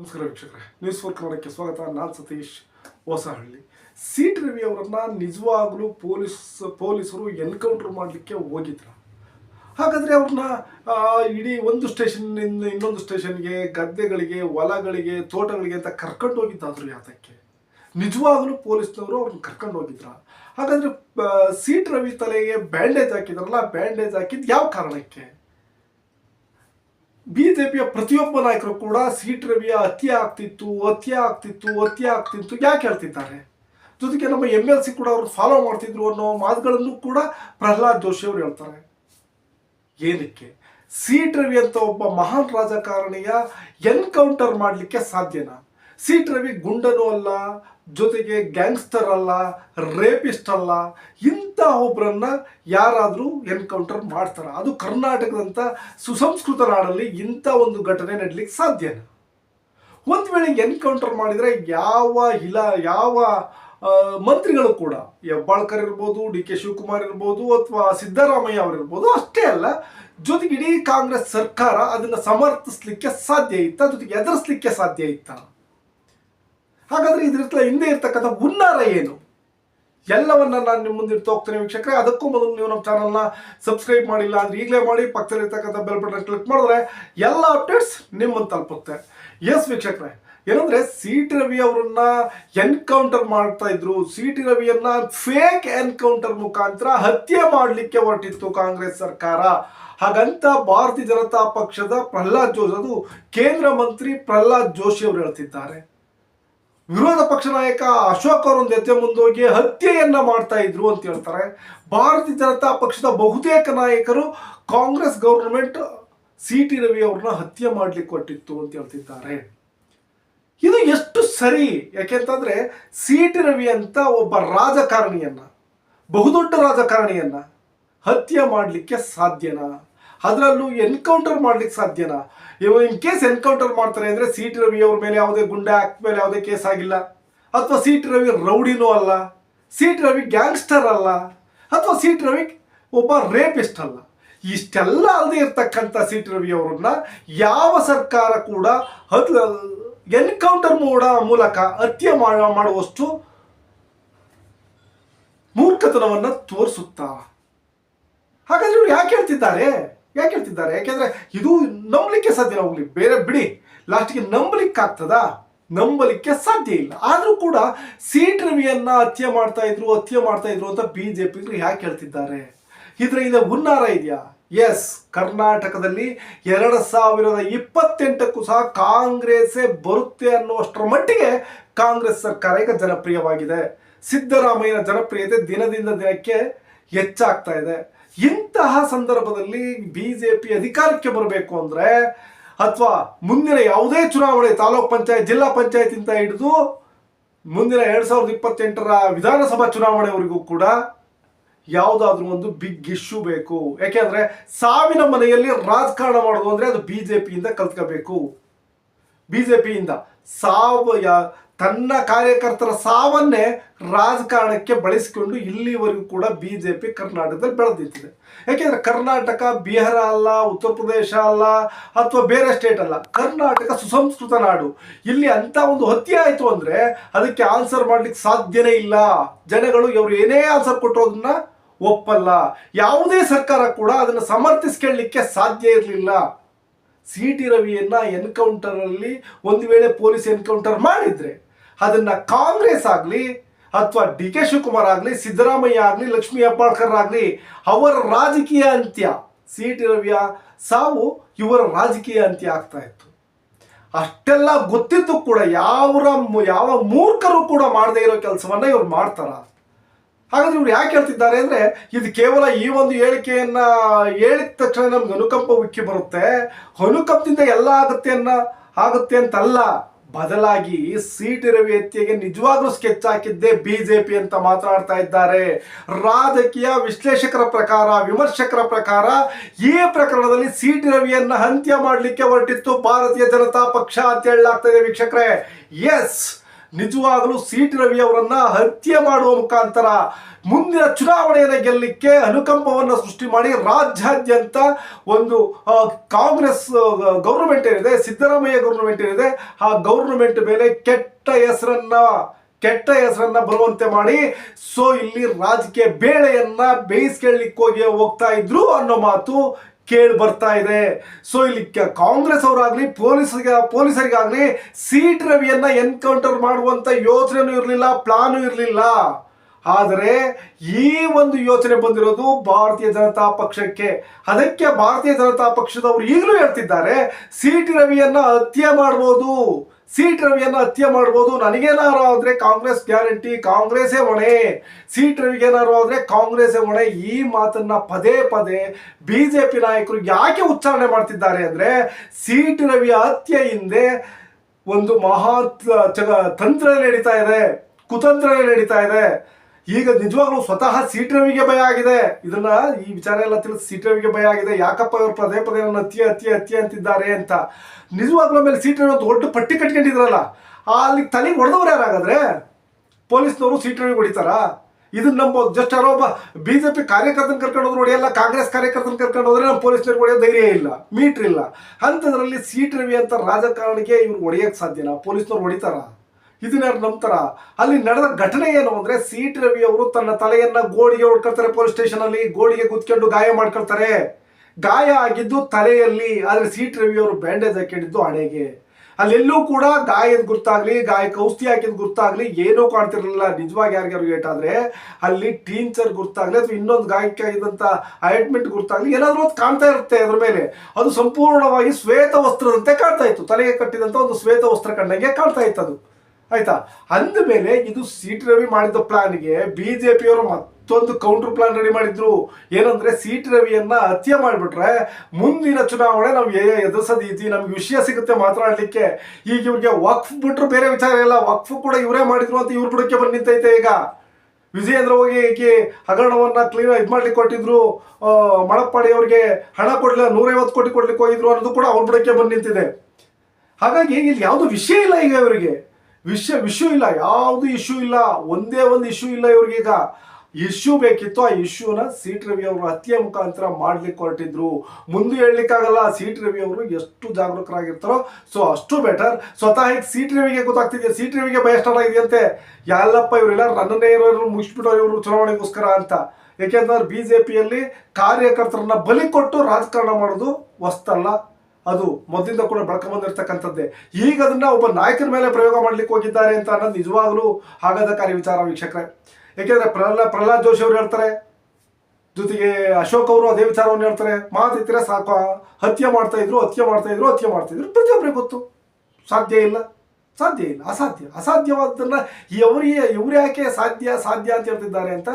ನಮಸ್ಕಾರ ವೀಕ್ಷಕರೇ news four ಕನ್ನಡಕ್ಕೆ ಸ್ವಾಗತ. ನಾನು ಸತೀಶ್ ಹೊಸಹಳ್ಳಿ. ಸೀಟ್ ರವಿ ಅವರನ್ನ ನಿಜವಾಗ್ಲೂ ಪೊಲೀಸ್, ಪೊಲೀಸರು ಎನ್ಕೌಂಟರ್ ಮಾಡಲಿಕ್ಕೆ ಹೋಗಿದ್ರು. ಹಾಗಾದರೆ ಅವ್ರನ್ನ ಇಡೀ ಒಂದು ಸ್ಟೇಷನ್ನಿಂದ ಇನ್ನೊಂದು ಸ್ಟೇಷನ್ಗೆ ಗದ್ದೆಗಳಿಗೆ, ಹೊಲಗಳಿಗೆ, ತೋಟಗಳಿಗೆ ಅಂತ ಕರ್ಕೊಂಡು ಹೋಗಿದ್ದಾದ್ರು ಯಾತಕ್ಕೆ? ನಿಜವಾಗಲೂ ಪೊಲೀಸ್ನವರು ಅವ್ರನ್ನ ಕರ್ಕೊಂಡು ಹೋಗಿದ್ರ? ಹಾಗಾದರೆ ಸೀಟ್ ರವಿ ತಲೆಗೆ ಬ್ಯಾಂಡೇಜ್ ಹಾಕಿದ್ರಲ್ಲ ಬ್ಯಾಂಡೇಜ್ ಹಾಕಿದ್ದು ಯಾವ ಕಾರಣಕ್ಕೆ? ಬಿಜೆಪಿಯ ಪ್ರತಿಯೊಬ್ಬ ನಾಯಕರು ಕೂಡ ಸೀಟ್ ರವಿಯ ಹತ್ಯೆ ಆಗ್ತಿತ್ತು ಹತ್ಯೆ ಆಗ್ತಿತ್ತು ಹತ್ಯೆ ಆಗ್ತಿತ್ತು ಯಾಕೆ ಹೇಳ್ತಿದ್ದಾರೆ? ಜೊತೆಗೆ ನಮ್ಮ ಎಂ ಎಲ್ ಸಿ ಕೂಡ ಅವರು ಫಾಲೋ ಮಾಡ್ತಿದ್ರು ಅನ್ನೋ ಮಾತುಗಳನ್ನು ಕೂಡ ಪ್ರಹ್ಲಾದ್ ಜೋಶಿ ಅವರು ಹೇಳ್ತಾರೆ. ಏನಕ್ಕೆ? ಸೀಟ್ ರವಿ ಅಂತ ಒಬ್ಬ ಮಹಾನ್ ರಾಜಕಾರಣಿಯ ಎನ್ಕೌಂಟರ್ ಮಾಡಲಿಕ್ಕೆ ಸಾಧ್ಯನಾ? ಸೀಟ್ ರವಿ ಗುಂಡನೂ ಅಲ್ಲ, ಜೊತೆಗೆ ಗ್ಯಾಂಗ್ಸ್ಟರ್ ಅಲ್ಲ, ರೇಪಿಸ್ಟ್ ಅಲ್ಲ ಇಂಥ ಒಬ್ಬರನ್ನ ಯಾರಾದರೂ ಎನ್ಕೌಂಟರ್ ಮಾಡ್ತಾರೆ? ಅದು ಕರ್ನಾಟಕದಂಥ ಸುಸಂಸ್ಕೃತ ನಾಡಲ್ಲಿ ಇಂಥ ಒಂದು ಘಟನೆ ನಡಲಿಕ್ಕೆ ಸಾಧ್ಯನಾ ಒಂದು ವೇಳೆ ಎನ್ಕೌಂಟರ್ ಮಾಡಿದರೆ ಯಾವ ಇಲಾ ಯಾವ ಮಂತ್ರಿಗಳು ಕೂಡ ಹೆಬ್ಬಾಳ್ಕರ್ ಇರ್ಬೋದು, ಡಿ ಕೆ ಶಿವಕುಮಾರ್ ಇರ್ಬೋದು ಅಥವಾ ಸಿದ್ದರಾಮಯ್ಯ ಅವರಿರ್ಬೋದು ಅಷ್ಟೇ ಅಲ್ಲ, ಜೊತೆಗೆ ಇಡೀ ಕಾಂಗ್ರೆಸ್ ಸರ್ಕಾರ ಅದನ್ನು ಸಮರ್ಥಿಸ್ಲಿಕ್ಕೆ ಸಾಧ್ಯ ಇತ್ತ? ಜೊತೆಗೆ ಎದುರಿಸ್ಲಿಕ್ಕೆ ಸಾಧ್ಯ ಇತ್ತ? ಹಾಗಾದರೆ ಇದ್ರ ಹಿಂದೆ ಇರ್ತಕ್ಕಂಥ ಹುನ್ನಾರ ಏನು? ಎಲ್ಲವನ್ನ ನಾನು ನಿಮ್ಮ ಮುಂದೆ ಹೋಗ್ತೇನೆ ವೀಕ್ಷಕರೇ. ಅದಕ್ಕೂ ಮೊದಲು ನೀವು ನಮ್ಮ ಚಾನಲ್ನ ಸಬ್ಸ್ಕ್ರೈಬ್ ಮಾಡಿಲ್ಲ ಅಂದ್ರೆ ಈಗಲೇ ಮಾಡಿ ಪಕ್ಕದಲ್ಲಿರ್ತಕ್ಕಂಥ ಬೆಲ್ ಬಟನ್ ಕ್ಲಿಕ್ ಮಾಡಿದ್ರೆ ಎಲ್ಲ ಅಪ್ಡೇಟ್ಸ್ ನಿಮ್ಮನ್ನು ತಲುಪುತ್ತೆ. ಎಸ್ ವೀಕ್ಷಕರೇ. ಏನಂದ್ರೆ ಸಿ ಟಿ ರವಿ ಅವರನ್ನ ಎನ್ಕೌಂಟರ್ ಮಾಡ್ತಾ ಇದ್ರು. ಸಿ ಟಿ ರವಿಯನ್ನ ಫೇಕ್ ಎನ್ಕೌಂಟರ್ ಮುಖಾಂತರ ಹತ್ಯೆ ಮಾಡಲಿಕ್ಕೆ ಹೊರಟಿತ್ತು ಕಾಂಗ್ರೆಸ್ ಸರ್ಕಾರ. ಹಾಗಂತ ಭಾರತೀಯ ಜನತಾ ಪಕ್ಷದ ಪ್ರಹ್ಲಾದ್ ಜೋಶಿ, ಅದು ಕೇಂದ್ರ ಮಂತ್ರಿ ಪ್ರಹ್ಲಾದ್ ಜೋಶಿ ಅವರು ಹೇಳ್ತಿದ್ದಾರೆ. ವಿರೋಧ ಪಕ್ಷ ನಾಯಕ ಅಶೋಕ್ ಅವರೊಂದು ಜೊತೆ ಮುಂದೋಗಿ ಹತ್ಯೆಯನ್ನ ಮಾಡ್ತಾ ಇದ್ರು ಅಂತ ಹೇಳ್ತಾರೆ. ಭಾರತೀಯ ಜನತಾ ಪಕ್ಷದ ಬಹುತೇಕ ನಾಯಕರು Congress government C T Ravi ಅವ್ರನ್ನ ಹತ್ಯೆ ಮಾಡ್ಲಿಕ್ಕೆ ಕೊಟ್ಟಿತ್ತು ಅಂತ ಹೇಳ್ತಿದ್ದಾರೆ. ಇದು ಎಷ್ಟು ಸರಿ? ಯಾಕೆಂತಂದ್ರೆ ಸಿ ಟಿ ರವಿ ಅಂತ ಒಬ್ಬ ರಾಜಕಾರಣಿಯನ್ನ, ಬಹುದೊಡ್ಡ ರಾಜಕಾರಣಿಯನ್ನ ಹತ್ಯೆ ಮಾಡಲಿಕ್ಕೆ ಸಾಧ್ಯನಾ? ಅದರಲ್ಲೂ ಎನ್ಕೌಂಟರ್ ಮಾಡ್ಲಿಕ್ಕೆ ಸಾಧ್ಯನಾ? ಇವ ಇನ್ ಕೇಸ್ ಎನ್ಕೌಂಟರ್ ಮಾಡ್ತಾರೆ ಅಂದ್ರೆ ಸಿ ಟಿ ರವಿ ಅವ್ರ ಮೇಲೆ ಯಾವುದೇ ಗುಂಡೆ ಆಕ್ಟ್ ಮೇಲೆ ಯಾವುದೇ ಕೇಸ್ ಆಗಿಲ್ಲ. ಅಥವಾ ಸಿ ಟಿ ರವಿ ರೌಡಿನೂ ಅಲ್ಲ. ಸಿ ಟಿ ರವಿ ಗ್ಯಾಂಗ್ಸ್ಟರ್ ಅಲ್ಲ. ಅಥವಾ ಸಿ ಟಿ ರವಿ ಒಬ್ಬ ರೇಪಿಸ್ಟ್ ಅಲ್ಲ. ಇಷ್ಟೆಲ್ಲ ಅಲ್ಲದೆ ಇರ್ತಕ್ಕಂಥ ಸಿ ಟಿ ರವಿ ಅವರನ್ನ ಯಾವ ಸರ್ಕಾರ ಕೂಡ ಅದು ಎನ್ಕೌಂಟರ್ ಮೂಡ ಮೂಲಕ ಹತ್ಯೆ ಮಾಡ- ಮಾಡುವಷ್ಟು ಮೂರ್ಖತನವನ್ನು ತೋರಿಸುತ್ತಾ? ಹಾಗಾದ್ರೆ ಇವ್ರು ಯಾಕೆ ಹೇಳ್ತಿದ್ದಾರೆ? ಯಾಕೆ ಹೇಳ್ತಿದ್ದಾರೆ? ಯಾಕೆಂದ್ರೆ ಇದು ನಂಬಲಿಕ್ಕೆ ಸಾಧ್ಯ ಹೋಗ್ಲಿ, ಬೇರೆ ಬಿಡಿ. ಲಾಸ್ಟಿಗೆ ನಂಬಲಿಕ್ಕೆ ಆಗ್ತದಾ? ನಂಬಲಿಕ್ಕೆ ಸಾಧ್ಯ ಇಲ್ಲ. ಆದರೂ ಕೂಡ ಸೀಟ್ ರವಿಯನ್ನ ಹತ್ಯೆ ಮಾಡ್ತಾ ಇದ್ರು, ಹತ್ಯೆ ಮಾಡ್ತಾ ಇದ್ರು ಅಂತ ಬಿಜೆಪಿ ಯಾಕೆ ಹೇಳ್ತಿದ್ದಾರೆ? ಇದರಿಂದ ಹುನ್ನಾರ ಇದೆಯಾ? ಎಸ್ ಕರ್ನಾಟಕದಲ್ಲಿ ಎರಡು ಸಾವಿರದ ಇಪ್ಪತ್ತೆಂಟಕ್ಕೂ ಸಹ ಕಾಂಗ್ರೆಸ್ಸೇ ಬರುತ್ತೆ ಅನ್ನುವಷ್ಟರ ಮಟ್ಟಿಗೆ ಕಾಂಗ್ರೆಸ್ ಸರ್ಕಾರ ಈಗ ಜನಪ್ರಿಯವಾಗಿದೆ. ಸಿದ್ದರಾಮಯ್ಯನ ಜನಪ್ರಿಯತೆ ದಿನದಿಂದ ದಿನಕ್ಕೆ ಹೆಚ್ಚಾಗ್ತಾ ಇದೆ. ಇಂತಹ ಸಂದರ್ಭದಲ್ಲಿ ಬಿಜೆಪಿ ಅಧಿಕಾರಕ್ಕೆ ಬರಬೇಕು ಅಂದ್ರೆ ಅಥವಾ ಮುಂದಿನ ಯಾವುದೇ ಚುನಾವಣೆ ತಾಲೂಕ್ ಪಂಚಾಯತ್, ಜಿಲ್ಲಾ ಪಂಚಾಯತ್ ಹಿಡಿದು ಮುಂದಿನ ಎರಡ್ ಸಾವಿರದ ಇಪ್ಪತ್ತೆಂಟರ ವಿಧಾನಸಭಾ ಚುನಾವಣೆವರೆಗೂ ಕೂಡ ಯಾವುದಾದ್ರೂ ಒಂದು ಬಿಗ್ ಇಶ್ಯೂ ಬೇಕು. ಯಾಕೆಂದ್ರೆ ಸಾವಿನ ಮನೆಯಲ್ಲಿ ರಾಜಕಾರಣ ಮಾಡೋದು ಅಂದ್ರೆ ಅದು ಬಿಜೆಪಿಯಿಂದ ಕಲ್ತ್ಕೋಬೇಕು. ಬಿಜೆಪಿಯಿಂದ ಸಾವು ಯಾ- ತನ್ನ ಕಾರ್ಯಕರ್ತರ ಸಾವನ್ನೇ ರಾಜಕಾರಣಕ್ಕೆ ಬಳಸಿಕೊಂಡು ಇಲ್ಲಿವರೆಗೂ ಕೂಡ ಬಿ ಜೆ ಪಿ ಕರ್ನಾಟಕದಲ್ಲಿ ಬೆಳೆದಿತ್ತಿದೆ ಯಾಕೆಂದ್ರೆ ಕರ್ನಾಟಕ ಬಿಹಾರ ಅಲ್ಲ, ಉತ್ತರ ಪ್ರದೇಶ ಅಲ್ಲ, ಅಥವಾ ಬೇರೆ ಸ್ಟೇಟ್ ಅಲ್ಲ, ಕರ್ನಾಟಕ ಸುಸಂಸ್ಕೃತ ನಾಡು. ಇಲ್ಲಿ ಅಂತ ಒಂದು ಹತ್ಯೆ ಆಯಿತು ಅಂದ್ರೆ ಅದಕ್ಕೆ ಆನ್ಸರ್ ಮಾಡ್ಲಿಕ್ಕೆ ಸಾಧ್ಯನೇ ಇಲ್ಲ. ಜನಗಳು ಇವರು ಏನೇ ಆನ್ಸರ್ ಕೊಟ್ಟರು ಅದನ್ನ ಒಪ್ಪಲ್ಲ. ಯಾವುದೇ ಸರ್ಕಾರ ಕೂಡ ಅದನ್ನು ಸಮರ್ಥಿಸ್ಕೊಳ್ಳಿಕ್ಕೆ ಸಾಧ್ಯ ಇರಲಿಲ್ಲ. ಸಿ ಟಿ ರವಿಯನ್ನ ಎನ್ಕೌಂಟರ್ ಅಲ್ಲಿ ಒಂದು ವೇಳೆ ಪೊಲೀಸ್ ಎನ್ಕೌಂಟರ್ ಮಾಡಿದ್ರೆ ಅದನ್ನ ಕಾಂಗ್ರೆಸ್ ಆಗಲಿ ಅಥವಾ ಡಿ ಕೆ ಶಿವಕುಮಾರ್ ಆಗಲಿ, ಸಿದ್ದರಾಮಯ್ಯ ಆಗಲಿ, ಲಕ್ಷ್ಮೀ ಹೆಬ್ಬಾಳ್ಕರ್ ಆಗಲಿ, ಅವರ ರಾಜಕೀಯ ಅಂತ್ಯ. ಸಿ ಟಿ ರವಿಯ ಸಾವು ಇವರ ರಾಜಕೀಯ ಅಂತ್ಯ ಆಗ್ತಾ ಇತ್ತು. ಅಷ್ಟೆಲ್ಲ ಗೊತ್ತಿದ್ದು ಕೂಡ ಯಾವ ಯಾವ ಮೂರ್ಖರು ಕೂಡ ಮಾಡದೇ ಇರೋ ಕೆಲಸವನ್ನ ಇವ್ರು ಮಾಡ್ತಾರ. ಹಾಗಾದ್ರೆ ಇವ್ರು ಯಾಕೆ ಹೇಳ್ತಿದ್ದಾರೆ ಅಂದ್ರೆ, ಇದು ಕೇವಲ ಈ ಒಂದು ಹೇಳಿಕೆಯನ್ನ ಹೇಳಿದ ತಕ್ಷಣ ನಮ್ಗೆ ಅನುಕಂಪ ಉಕ್ಕಿ ಬರುತ್ತೆ. ಅನುಕಂಪದಿಂದ ಎಲ್ಲ ಆಗುತ್ತೆ ಅನ್ನ ಆಗುತ್ತೆ ಅಂತಲ್ಲ. ಬದಲಾಗಿ ಸಿಟಿ ರವಿ ಹತ್ಯೆಗೆ ನಿಜವಾಗ್ಲೂ ಸ್ಕೆಚ್ ಹಾಕಿದ್ದೇ ಬಿಜೆಪಿ ಅಂತ ಮಾತನಾಡ್ತಾ ಇದ್ದಾರೆ. ರಾಜಕೀಯ ವಿಶ್ಲೇಷಕರ ಪ್ರಕಾರ, ವಿಮರ್ಶಕರ ಪ್ರಕಾರ ಈ ಪ್ರಕರಣದಲ್ಲಿ ಸಿಟಿ ರವಿಯನ್ನ ಹಂತ್ಯ ಮಾಡಲಿಕ್ಕೆ ಹೊರಟಿತ್ತು. ಭಾರತೀಯ ಜನತಾ ಪಕ್ಷ ಅಂತ ಹೇಳಲಾಗ್ತಾ ಇದೆ ವೀಕ್ಷಕರೇ. ಎಸ್ ನಿಜವಾಗಲೂ ಸಿಟಿ ರವಿ ಅವರನ್ನ ಹತ್ಯೆ ಮಾಡುವ ಮುಖಾಂತರ ಮುಂದಿನ ಚುನಾವಣೆಯನ್ನು ಗೆಲ್ಲಲಿಕ್ಕೆ ಅನುಕಂಪವನ್ನು ಸೃಷ್ಟಿ ಮಾಡಿ ರಾಜ್ಯಾದ್ಯಂತ ಒಂದು ಕಾಂಗ್ರೆಸ್ ಗೌರ್ಮೆಂಟ್ ಏನಿದೆ, ಸಿದ್ದರಾಮಯ್ಯ ಗೌರ್ಮೆಂಟ್ ಏನಿದೆ, ಆ ಗೌರ್ಮೆಂಟ್ ಮೇಲೆ ಕೆಟ್ಟ ಹೆಸರನ್ನ ಕೆಟ್ಟ ಹೆಸರನ್ನ ಬರುವಂತೆ ಮಾಡಿ, ಸೊ, ಇಲ್ಲಿ ರಾಜಕೀಯ ಬೇಳೆಯನ್ನ ಬೇಯಿಸ್ಕೊಳ್ಳಿಕ್ಕೆ ಹೋಗಿ ಹೋಗ್ತಾ ಇದ್ರು ಅನ್ನೋ ಮಾತು ಕೇಳಿ ಬರ್ತಾ ಇದೆ. ಸೊ ಇಲ್ಲಿ ಕಾಂಗ್ರೆಸ್ ಅವರಾಗ್ಲಿ ಪೊಲೀಸರಿಗೆ ಪೊಲೀಸರಿಗಾಗ್ಲಿ ಸೀಟ್ ರವಿಯನ್ನ ಎನ್ಕೌಂಟರ್ ಮಾಡುವಂತ ಯೋಚನೆನೂ ಇರಲಿಲ್ಲ ಪ್ಲಾನು ಇರಲಿಲ್ಲ. ಆದರೆ, ಈ ಒಂದು ಯೋಚನೆ ಬಂದಿರೋದು ಭಾರತೀಯ ಜನತಾ ಪಕ್ಷಕ್ಕೆ. ಅದಕ್ಕೆ ಭಾರತೀಯ ಜನತಾ ಪಕ್ಷದವರು ಈಗಲೂ ಹೇಳ್ತಿದ್ದಾರೆ ಸಿ ಟಿ ರವಿಯನ್ನ ಹತ್ಯೆ ಮಾಡ್ಬೋದು. ಸೀಟ್ ರವಿಯನ್ನ ಹತ್ಯೆ ಮಾಡ್ಬೋದು. ನನಗೇನಾದ್ರು ಆದ್ರೆ ಕಾಂಗ್ರೆಸ್ ಗ್ಯಾರಂಟಿ, ಕಾಂಗ್ರೆಸ್ಸೇ ಹೊಣೆ. ಸೀಟ್ ರವಿಗೇನಾರು ಆದ್ರೆ ಕಾಂಗ್ರೆಸ್ಸೇ ಹೊಣೆ. ಈ ಮಾತನ್ನ ಪದೇ ಪದೇ ಬಿಜೆಪಿ ನಾಯಕರು ಯಾಕೆ ಉಚ್ಚಾರಣೆ ಮಾಡ್ತಿದ್ದಾರೆ ಅಂದ್ರೆ, ಸೀಟ್ ರವಿಯ ಹತ್ಯೆ ಹಿಂದೆ ಒಂದು ಮಹಾ ತಂತ್ರ ನಡೀತಾ ಇದೆ. ಕುತಂತ್ರ ನಡೀತಾ ಇದೆ. ಈಗ ನಿಜವಾಗ್ಲೂ ಸ್ವತಃ ಸೀಟ್ ರವಿಗೆ ಭಯ ಆಗಿದೆ. ಇದನ್ನ ಈ ವಿಚಾರ ಎಲ್ಲ ತಿಳಿದು ಸೀಟ್ ರವಿಗೆ ಭಯ ಆಗಿದೆ. ಯಾಕಪ್ಪ ಇವರು ಪದೇ ಪದೇ ನನ್ನ ಅತ್ತಿ ಅತ್ತಿ ಅತ್ತಿ ಅಂತಿದ್ದಾರೆ ಅಂತ. ನಿಜವಾಗ್ಲೂ ಮೇಲೆ ಸೀಟ್ ರವಿ ದೊಡ್ಡ ಪಟ್ಟಿ ಕಟ್ಕೊಂಡಿದ್ರಲ್ಲ, ಅಲ್ಲಿ ತಲೆಗೆ ಹೊಡೆದವ್ರು ಯಾರಾಗಾದ್ರೆ? ಪೊಲೀಸ್ನವರು ಸೀಟ್ ರವಿ ಹೊಡಿತಾರ? ಇದನ್ನ ನಂಬೋದು ಜಸ್ಟ್ ಯಾರೋ ಒಬ್ಬ ಬಿಜೆಪಿ ಕಾರ್ಯಕರ್ತನ ಕರ್ಕೊಂಡು ಹೋದ್ರೆ ಹೊಡೆಯಲ್ಲ ಕಾಂಗ್ರೆಸ್ ಕಾರ್ಯಕರ್ತನ ಕರ್ಕೊಂಡು ಹೋದ್ರೆ ನಮ್ಮ ಪೊಲೀಸ್ನವ್ರಿಗೆ ಹೊಡೆಯೋ ಧೈರ್ಯ ಇಲ್ಲ, ಮೀಟ್ರ್ ಇಲ್ಲ. ಅಂಥದ್ರಲ್ಲಿ ಸೀಟ್ ರವಿ ಅಂತ ರಾಜಕಾರಣಿಗೆ ಇವ್ರು ಹೊಡೆಯಕ್ಕೆ ಸಾಧ್ಯನಾ? ಪೊಲೀಸ್ನವ್ರು ಹೊಡಿತಾರ? ಇದನ್ನ ನಂತರ ಅಲ್ಲಿ ನಡೆದ ಘಟನೆ ಏನು ಅಂದ್ರೆ ಟಿ ರವಿ ಅವರು ತನ್ನ ತಲೆಯನ್ನ ಗೋಡಿಗೆ ಹೊಡ್ಕೊಳ್ತಾರೆ ಪೊಲೀಸ್ ಸ್ಟೇಷನ್ ಅಲ್ಲಿ ಗೋಡಿಗೆ ಕುತ್ಕೊಂಡು ಗಾಯ ಮಾಡ್ಕೊಳ್ತಾರೆ. ಗಾಯ ಆಗಿದ್ದು ತಲೆಯಲ್ಲಿ, ಆದ್ರೆ ಟಿ ರವಿ ಅವರು ಬ್ಯಾಂಡೇಜ್ ಹಾಕೊಂಡಿದ್ದು ಹಣೆಗೆ. ಅಲ್ಲೆಲ್ಲೂ ಕೂಡ ಗಾಯದ ಗುರ್ತಾಗ್ಲಿ, ಗಾಯಕ್ಕೆ ಔಷಧಿ ಹಾಕಿದ ಗುರ್ತಾಗ್ಲಿ, ಏನೂ ಕಾಣ್ತಿರ್ಲಿಲ್ಲ. ನಿಜವಾಗಿ ಯಾರಿಗಾರು ಏಟಾದ್ರೆ ಅಲ್ಲಿ ಟೀಂಚರ್ ಗುರ್ತಾಗ್ಲಿ ಅಥವಾ ಇನ್ನೊಂದು ಗಾಯಕ್ಕೆ ಆಗಿದ್ದಂತ ಅಯಟ್ಮೆಂಟ್ ಗುರ್ತಾಗ್ಲಿ ಏನಾದರೂ ಒಂದು ಕಾಣ್ತಾ ಇರುತ್ತೆ ಅದ್ರ ಮೇಲೆ. ಅದು ಸಂಪೂರ್ಣವಾಗಿ ಶ್ವೇತ ವಸ್ತ್ರದಂತೆ ಕಾಣ್ತಾ ಇತ್ತು. ತಲೆಗೆ ಕಟ್ಟಿದಂತ ಒಂದು ಶ್ವೇತ ವಸ್ತ್ರ ಕಂಡಂಗೆ ಕಾಣ್ತಾ ಇತ್ತು ಅದು ಆಯ್ತಾ? ಅಂದ ಮೇಲೆ ಇದು ಸೀಟ್ ರವಿ ಮಾಡಿದ ಪ್ಲಾನ್ಗೆ ಬಿಜೆಪಿಯವರು ಮತ್ತೊಂದು ಕೌಂಟರ್ ಪ್ಲಾನ್ ರೆಡಿ ಮಾಡಿದ್ರು. ಏನಂದ್ರೆ ಸೀಟ್ ರವಿಯನ್ನ ಹತ್ಯೆ ಮಾಡಿಬಿಟ್ರೆ ಮುಂದಿನ ಚುನಾವಣೆ ನಾವು ಎದುರಿಸೋದು ಈಜಿ ನಮ್ಗೆ ವಿಷಯ ಸಿಗುತ್ತೆ ಮಾತನಾಡಲಿಕ್ಕೆ ಈಗ ಇವ್ರಿಗೆ ವಕ್ಫ್ ಬಿಟ್ರು ಬೇರೆ ವಿಚಾರ ಇಲ್ಲ. ವಕ್ಫ್ ಕೂಡ ಇವರೇ ಮಾಡಿದ್ರು ಅಂತ ಇವ್ರ ಬುಡಕ್ಕೆ ಬಂದು ನಿಂತೈತೆ ಈಗ. ವಿಜಯೇಂದ್ರ ಹೋಗಿ ಈಕೆ ಹಗರಣವನ್ನ ಕ್ಲೀನ್ ಇದು ಮಾಡ್ಲಿಕ್ಕೆ ಕೊಟ್ಟಿದ್ರು. ಮಳಪ್ಪಾಡಿ ಅವ್ರಿಗೆ ಹಣ ಕೊಡ್ಲಿಲ್ಲ ನೂರೈವತ್ತು ಕೋಟಿ ಕೊಡ್ಲಿಕ್ಕೆ ಹೋಗಿದ್ರು ಅನ್ನೋದು ಕೂಡ ಅವ್ರ ಬುಡಕ್ಕೆ ಬಂದು ನಿಂತಿದೆ. ಹಾಗಾಗಿ ಇಲ್ಲಿ ಯಾವುದು ವಿಷಯ ಇಲ್ಲ ಈಗ ಇವರಿಗೆ. ವಿಷಯ ವಿಷಯ ಇಲ್ಲ, ಯಾವುದು ಇಶ್ಯೂ ಇಲ್ಲ, ಒಂದೇ ಒಂದು ಇಶ್ಯೂ ಇಲ್ಲ ಇವ್ರಿಗೀಗ ಇಶ್ಯೂ ಬೇಕಿತ್ತು, ಆ ಇಶ್ಯೂನ ಸೀಟ್ ರವಿ ಅವರು ಹತ್ಯೆ ಮುಖಾಂತರ ಮಾಡ್ಲಿಕ್ಕೆ ಹೊರಟಿದ್ರು. ಮುಂದೆ ಹೇಳಲಿಕ್ಕಾಗಲ್ಲ, ಸೀಟ್ ರವಿ ಅವರು ಎಷ್ಟು ಜಾಗರೂಕರಾಗಿರ್ತಾರೋ ಸೊ ಅಷ್ಟು ಬೆಟರ್ ಸ್ವತಃ ಈಗ ಸೀಟ್ ರವಿಗೆ ಗೊತ್ತಾಗ್ತಿದೆ, ಸೀಟ್ ರವಿಗೆ ಭಯ ಸ್ಟಾರ್ಟ್ ಆಗಿದೆಯಂತೆ. ಯಾರಪ್ಪ ಇವರೆಲ್ಲ, ನನ್ನನ್ನೇ ಇರೋರು ಮುಗಿಸ್ಬಿಟ್ಟು ಇವರು ಚುನಾವಣೆಗೋಸ್ಕರ ಅಂತ. ಯಾಕೆಂದ್ರೆ ಬಿ ಜೆ ಪಿಯಲ್ಲಿ ಕಾರ್ಯಕರ್ತರನ್ನ ಬಲಿ ಕೊಟ್ಟು ರಾಜಕಾರಣ ಮಾಡೋದು ಹೊಸ್ತಲ್ಲ. ಅದು ಮೊದಲಿಂದ ಕೂಡ ಬಳಕೆ ಬಂದಿರತಕ್ಕಂಥದ್ದೇ. ಈಗ ಅದನ್ನ ಒಬ್ಬ ನಾಯಕನ ಮೇಲೆ ಪ್ರಯೋಗ ಮಾಡ್ಲಿಕ್ಕೆ ಹೋಗಿದ್ದಾರೆ ಅಂತ ಅನ್ನೋದು ನಿಜವಾಗ್ಲೂ ಆಘಾತಕಾರಿ ವಿಚಾರ ವೀಕ್ಷಕರೇ. ಯಾಕೆಂದ್ರೆ ಪ್ರಹ್ಲಾ, ಪ್ರಹ್ಲಾದ್ ಜೋಶಿ ಅವರು ಹೇಳ್ತಾರೆ, ಜೊತೆಗೆ ಅಶೋಕ್ ಅವರು ಅದೇ ವಿಚಾರವನ್ನು ಹೇಳ್ತಾರೆ ಮಾತಿದ್ರೆ ಸಾಕು, ಹತ್ಯೆ ಮಾಡ್ತಾ ಇದ್ರು, ಹತ್ಯೆ ಮಾಡ್ತಾ ಇದ್ರು, ಹತ್ಯೆ ಮಾಡ್ತಾ ಇದ್ರು, ಪ್ರತಿಯೊಬ್ಬರಿಗೆ ಗೊತ್ತು. ಸಾಧ್ಯ ಇಲ್ಲ. ಸಾಧ್ಯ ಇಲ್ಲ. ಅಸಾಧ್ಯ. ಅಸಾಧ್ಯವಾದನ್ನ ಇವರಿಗೆ ಇವ್ರು ಯಾಕೆ ಸಾಧ್ಯ ಸಾಧ್ಯ ಅಂತ ಹೇಳ್ತಿದ್ದಾರೆ ಅಂತ,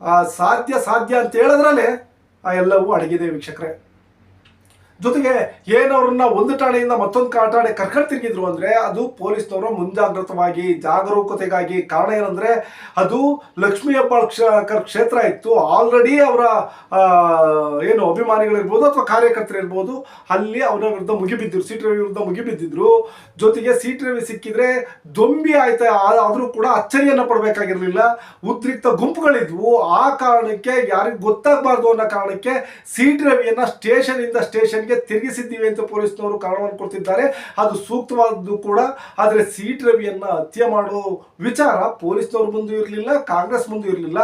ಆ ಸಾಧ್ಯ ಸಾಧ್ಯ ಅಂತ ಹೇಳಿದ್ರಲ್ಲೇ ಆ ಎಲ್ಲವೂ ಅಡಗಿದೆ ವೀಕ್ಷಕರೇ. ಜೊತೆಗೆ ಏನವ್ರನ್ನ ಒಂದು ಠಾಣೆಯಿಂದ ಮತ್ತೊಂದು ಠಾಣೆ ಕರ್ಕೊಂಡು ತಿರುಗಿದ್ರು ಅಂದ್ರೆ ಅದು ಪೊಲೀಸ್ನವರು ಮುಂಜಾಗ್ರತವಾಗಿ ಜಾಗರೂಕತೆಗಾಗಿ ಕಾರಣ ಏನಂದ್ರೆ ಅದು ಲಕ್ಷ್ಮೀ ಹೆಬ್ಬಾಳ್ ಕ್ಷ- ಕ್ಷೇತ್ರ ಇತ್ತು. ಆಲ್ರೆಡಿ ಅವರ ಏನು ಅಭಿಮಾನಿಗಳಿರ್ಬೋದು ಅಥವಾ ಕಾರ್ಯಕರ್ತರಿರ್ಬೋದು ಅಲ್ಲಿ ಅವರ ವಿರುದ್ಧ ಮುಗಿಬಿದ್ದರು ಸೀಟ್ ರವಿ ವಿರುದ್ಧ ಮುಗಿಬಿದ್ದಿದ್ರು ಜೊತೆಗೆ ಸೀಟ್ ರವಿ ಸಿಕ್ಕಿದ್ರೆ ದೊಂಬಿ ಆಯ್ತಾ ಆದರೂ ಕೂಡ ಅಚ್ಚರಿಯನ್ನು ಪಡಬೇಕಾಗಿರಲಿಲ್ಲ. ಉದ್ರಿಕ್ತ ಗುಂಪುಗಳಿದ್ವು. ಆ ಕಾರಣಕ್ಕೆ ಯಾರಿಗೂ ಗೊತ್ತಾಗಬಾರ್ದು ಅನ್ನೋ ಕಾರಣಕ್ಕೆ ಸೀಟ್ ರವಿಯನ್ನ ಸ್ಟೇಷನ್ ಇಂದ ಸ್ಟೇಷನ್ಗೆ ತಿರುಗಿಸಿದ್ದೀವಿ ಅಂತ ಪೊಲೀಸ್ನವರು ಕಾರಣವನ್ನು ಕೊಡ್ತಿದ್ದಾರೆ ಅದು ಸೂಕ್ತವಾದದ್ದು ಕೂಡ ಆದರೆ ಸೀಟ್ ರವಿಯನ್ನ ಹತ್ಯೆ ಮಾಡೋ ವಿಚಾರ ಪೊಲೀಸ್ನವ್ರ ಮುಂದೆ ಇರಲಿಲ್ಲ ಕಾಂಗ್ರೆಸ್ ಮುಂದೆ ಇರಲಿಲ್ಲ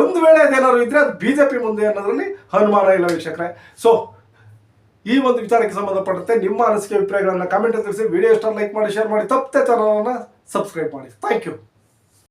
ಒಂದು ವೇಳೆ ಅದೇನಾದ್ರು ಇದ್ರೆ ಅದು ಬಿಜೆಪಿ ಮುಂದೆ ಅನ್ನೋದ್ರಲ್ಲಿ ಅನುಮಾನ ಇಲ್ಲ ವೀಕ್ಷಕರೇ ಸೊ ಈ ಒಂದು ವಿಚಾರಕ್ಕೆ ಸಂಬಂಧಪಟ್ಟಂತೆ ನಿಮ್ಮ ಅನಿಸಿಕೆ ಅಭಿಪ್ರಾಯಗಳನ್ನು ಕಮೆಂಟ್ ತಿಳಿಸಿ ವಿಡಿಯೋ ಇಷ್ಟ ಲೈಕ್ ಮಾಡಿ ಶೇರ್ ಮಾಡಿ ತಪ್ಪದೆ ಚಾನಲನ್ನು ಸಬ್ಸ್ಕ್ರೈಬ್ ಮಾಡಿ ಥ್ಯಾಂಕ್ ಯು